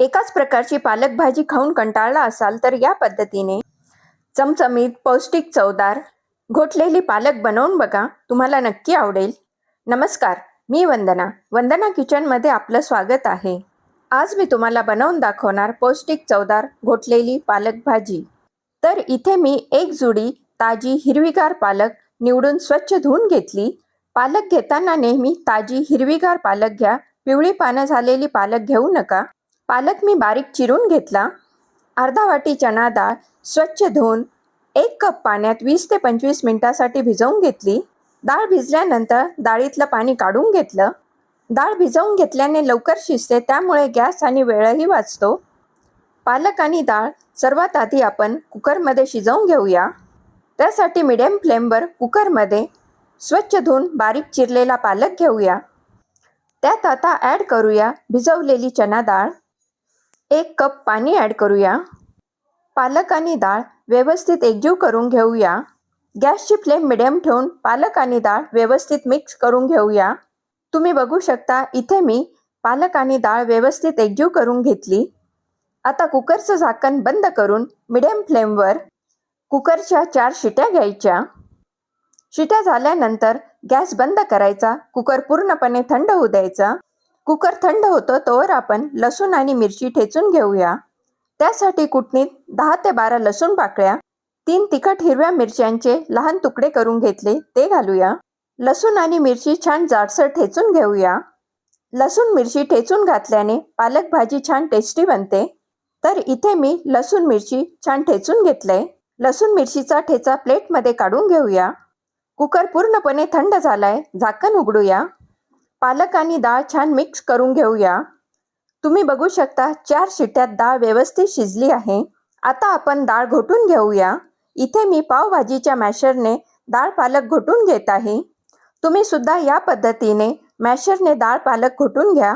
एकाच प्रकारची पालक भाजी खाऊन कंटाळला असाल तर या पद्धतीने. चमचमीत पौष्टिक चवदार घोटलेली पालक बनवून बघा. तुम्हाला नक्की आवडेल. नमस्कार मी वंदना. वंदना किचनमध्ये आपलं स्वागत आहे. आज मी तुम्हाला बनवून दाखवणार पौष्टिक चवदार घोटलेली पालक भाजी. तर इथे मी एक जुडी ताजी हिरवीगार पालक निवडून स्वच्छ धुवून घेतली. पालक घेताना नेहमी ताजी हिरवीगार पालक घ्या. पिवळी पानं झालेली पालक घेऊ नका. पालक मी बारीक चिरून घेतला. अर्धा वाटी चणा डाळ स्वच्छ धुवून एक कप पाण्यात वीस ते पंचवीस मिनिटासाठी भिजवून घेतली. डाळ भिजल्यानंतर डाळीतलं पाणी काढून घेतलं. डाळ भिजवून घेतल्याने लवकर शिजते त्यामुळे गॅस आणि वेळही वाचतो. पालक आणि डाळ सर्वात आधी आपण कुकरमध्ये शिजवून घेऊया. त्यासाठी मिडियम फ्लेमवर कुकरमध्ये स्वच्छ धुवून बारीक चिरलेला पालक घेऊया. त्यात आता ॲड करूया भिजवलेली चना डाळ. एक कप पाणी ॲड करूया. पालक आणि डाळ व्यवस्थित एकजीव करून घेऊया. गॅसची फ्लेम मिडियम ठेवून पालक आणि डाळ व्यवस्थित मिक्स करून घेऊया. तुम्ही बघू शकता इथे मी पालक आणि डाळ व्यवस्थित एकजीव करून घेतली. आता कुकरचं झाकण बंद करून मिडियम फ्लेमवर कुकरच्या चार शिट्या घ्यायच्या. शिट्या झाल्यानंतर गॅस बंद करायचा कुकर पूर्णपणे थंड होऊ द्यायचा. कुकर थंड होतो तोवर आपण लसूण आणि मिरची ठेचून घेऊया. त्यासाठी कुटणीत दहा ते बारा लसूण पाकळ्या तीन तिखट हिरव्या मिरच्यांचे लहान तुकडे करून घेतले ते घालूया. लसूण आणि मिरची छान जाडसर ठेचून घेऊया. लसूण मिरची ठेचून घातल्याने पालक भाजी छान टेस्टी बनते. तर इथे मी लसूण मिरची छान ठेचून घेतलंय लसूण मिरचीचा ठेचा प्लेटमध्ये काढून घेऊया. कुकर पूर्णपणे थंड झालाय झाकण उघडूया. पालक आणि डाळ छान मिक्स करून घेऊया. तुम्ही बघू शकता चार शिट्यात डाळ व्यवस्थित शिजली आहे. आता आपण डाळ घोटून घेऊया. इथे मी पावभाजीच्या मॅशरने डाळ पालक घोटून घेत आहे. तुम्ही सुद्धा या पद्धतीने मॅशरने डाळ पालक घोटून घ्या.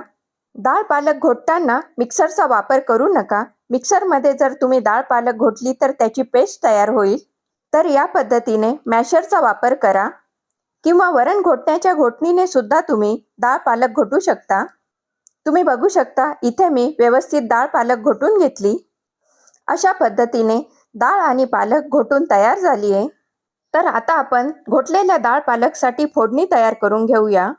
डाळ पालक घोटताना मिक्सरचा वापर करू नका. मिक्सरमध्ये जर तुम्ही डाळ पालक घोटली तर त्याची पेस्ट तयार होईल. तर या पद्धतीने मॅशरचा वापर करा. किंवा वरण घोटण्याच्या घोटणीने सुद्धा तुम्ही डाळ पालक घोटू शकता. तुम्ही बघू शकता इथे मी व्यवस्थित डाळ पालक घोटून घेतली. अशा पद्धतीने डाळ आणि पालक घोटून तयार झाली आहे तर आता आपण घोटलेल्या डाळ पालकसाठी फोडणी तयार करून घेऊया.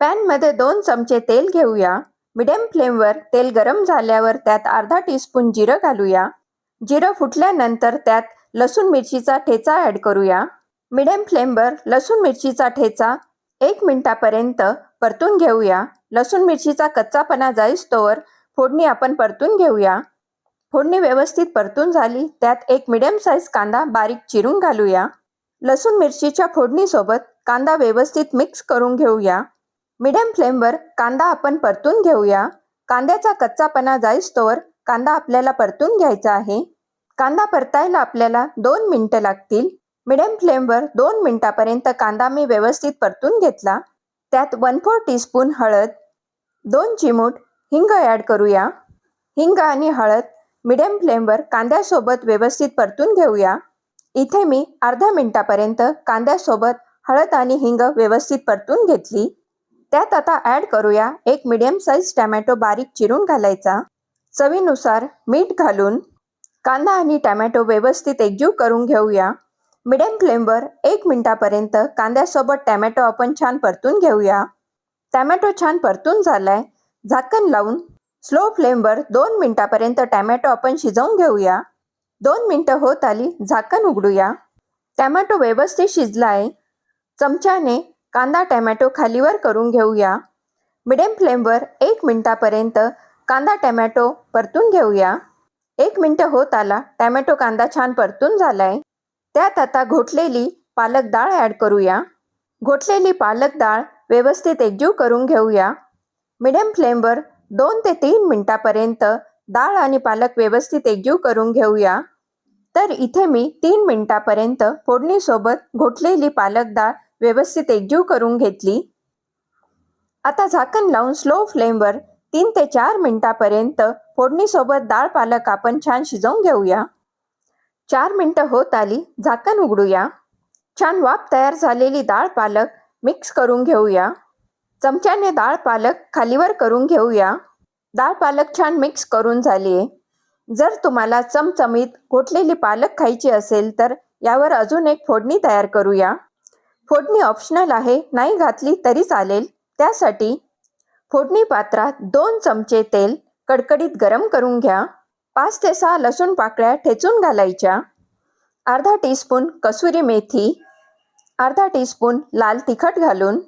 पॅनमध्ये दोन चमचे तेल घेऊया. मिडियम फ्लेमवर तेल गरम झाल्यावर त्यात अर्धा टीस्पून जिरं घालूया. जिरं फुटल्यानंतर त्यात लसूण मिरचीचा ठेचा ॲड करूया. मिडियम फ्लेमवर लसूण मिरचीचा ठेचा एक मिनिटापर्यंत परतून घेऊया. लसूण मिरचीचा कच्चापणा जाईस्तोवर फोडणी आपण परतून घेऊया. फोडणी व्यवस्थित परतून झाली त्यात एक मिडियम साईज कांदा बारीक चिरून घालूया. लसूण मिरचीच्या फोडणीसोबत कांदा व्यवस्थित मिक्स करून घेऊया. मिडियम फ्लेमवर कांदा आपण परतून घेऊया. कांद्याचा कच्चापणा जाईस्तोवर कांदा आपल्याला परतून घ्यायचा आहे. कांदा परतायला आपल्याला दोन मिनटं लागतील. मिडियम फ्लेमवर दोन मिनिटापर्यंत कांदा मी व्यवस्थित परतून घेतला. त्यात वन फोर टीस्पून हळद दोन चिमूट हिंग ॲड करूया. हिंग आणि हळद मिडियम फ्लेमवर कांद्यासोबत व्यवस्थित परतून घेऊया. इथे मी अर्धा मिनिटापर्यंत कांद्यासोबत हळद आणि हिंग व्यवस्थित परतून घेतली. त्यात आता ॲड करूया एक मिडियम साईज टॅमॅटो बारीक चिरून घालायचा. चवीनुसार मीठ घालून कांदा आणि टॅमॅटो व्यवस्थित एकजीव करून घेऊया. मिडियम फ्लेमवर एक मिनिटापर्यंत कांद्यासोबत टॅमॅटो आपण छान परतून घेऊया. टॅमॅटो छान परतून झालाय. झाकण लावून स्लो फ्लेमवर दोन मिनिटापर्यंत टॅमॅटो आपण शिजवून घेऊया. दोन मिनटं होत आली झाकण उघडूया. टॅमॅटो व्यवस्थित शिजला आहे चमच्याने कांदा टॅमॅटो खालीवर करून घेऊया. मिडियम फ्लेमवर एक मिनिटापर्यंत कांदा टॅमॅटो परतून घेऊया. एक मिनटं होत आला टॅमॅटो कांदा छान परतून झालाय. त्यात आता घोटलेली पालक डाळ ॲड करूया. घोटलेली पालक डाळ व्यवस्थित एकजीव करून घेऊया. मिडियम फ्लेमवर दोन ते तीन मिनटापर्यंत डाळ आणि पालक व्यवस्थित एकजीव करून घेऊया. तर इथे मी तीन मिनटापर्यंत फोडणीसोबत घोटलेली पालक डाळ व्यवस्थित एकजीव करून घेतली. आता झाकण लावून स्लो फ्लेमवर तीन ते चार मिनटापर्यंत फोडणीसोबत डाळ पालक आपण छान शिजवून घेऊया. चार मिनटं होत आली. झाकण उघडूया. छान वाफ तयार झालेली डाळ पालक मिक्स करून घेऊया. चमच्याने डाळ पालक खालीवर करून घेऊया. डाळ पालक छान मिक्स करून झाली आहे. जर तुम्हाला चमचमीत घोटलेली पालक खायची असेल तर यावर अजून एक फोडणी तयार करूया. फोडणी ऑप्शनल आहे. नाही घातली तरी चालेल. त्यासाठी फोडणी पात्रात दोन चमचे तेल कडकडीत गरम करून घ्या. पाच ते सहा लसूण पाकळ्या ठेचून घालायच्या. अर्धा टीस्पून कसुरी मेथी अर्धा टीस्पून लाल तिखट घालून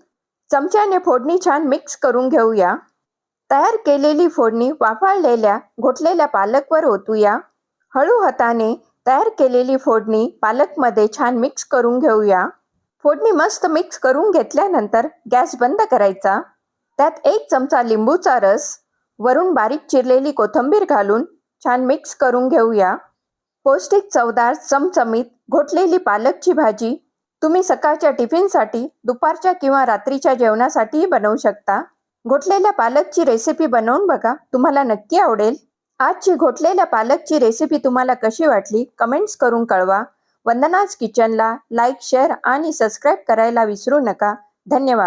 चमच्याने फोडणी छान मिक्स करून घेऊया. तयार केलेली फोडणी वाफाळलेल्या घोटलेल्या पालकवर ओतूया. हळू हाताने तयार केलेली फोडणी पालकमध्ये छान मिक्स करून घेऊया. फोडणी मस्त मिक्स करून घेतल्यानंतर गॅस बंद करायचा. त्यात एक चमचा लिंबूचा रस वरून बारीक चिरलेली कोथिंबीर घालून छान मिक्स करून घेऊया. पौष्टिक चवदार चमचमीत घोटलेली पालकची भाजी तुम्ही सकाळच्या टिफिनसाठी दुपारच्या किंवा रात्रीच्या जेवणासाठीही बनवू शकता. घोटलेल्या पालकची रेसिपी बनवून बघा तुम्हाला नक्की आवडेल. आजची घोटलेल्या पालकची रेसिपी तुम्हाला कशी वाटली कमेंट्स करून कळवा. वंदनाज किचनला लाईक शेअर आणि सबस्क्राईब करायला विसरू नका. धन्यवाद.